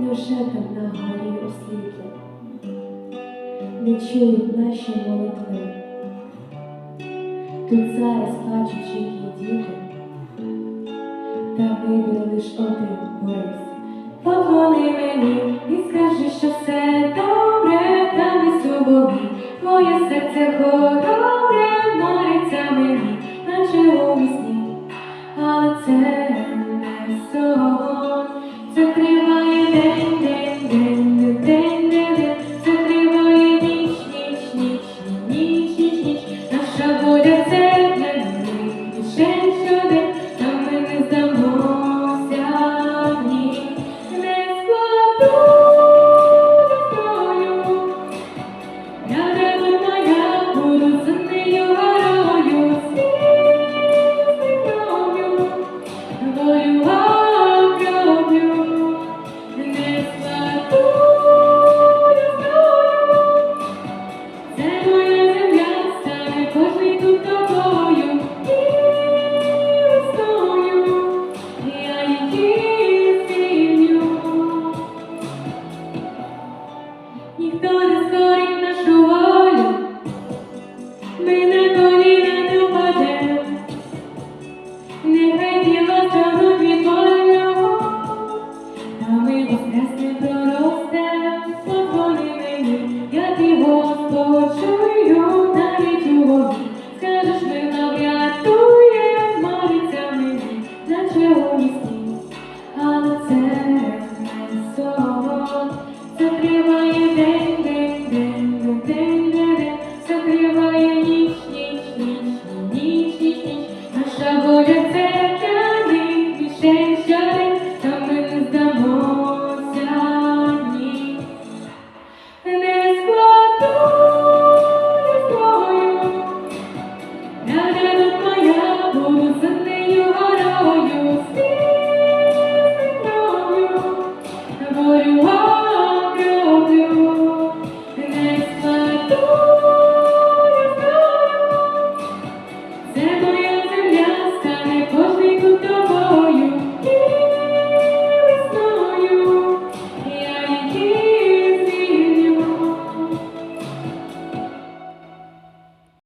невже там на горі освітло, не чують наші молитви. Тут зараз плачуть чиї діти, та вибір лиш один Борис. Поклони мені і скажи, що все добре, та не сувові, твоє серце хоробре, мариться мені, наче у вісні, але це Скажеш, ми врятує, молиться мені, наче у вісні. Але це не сон, це день, день, день, день, день, триває ніч, ніч, ніч, ніч, ніч, ніч, наша воля це you are.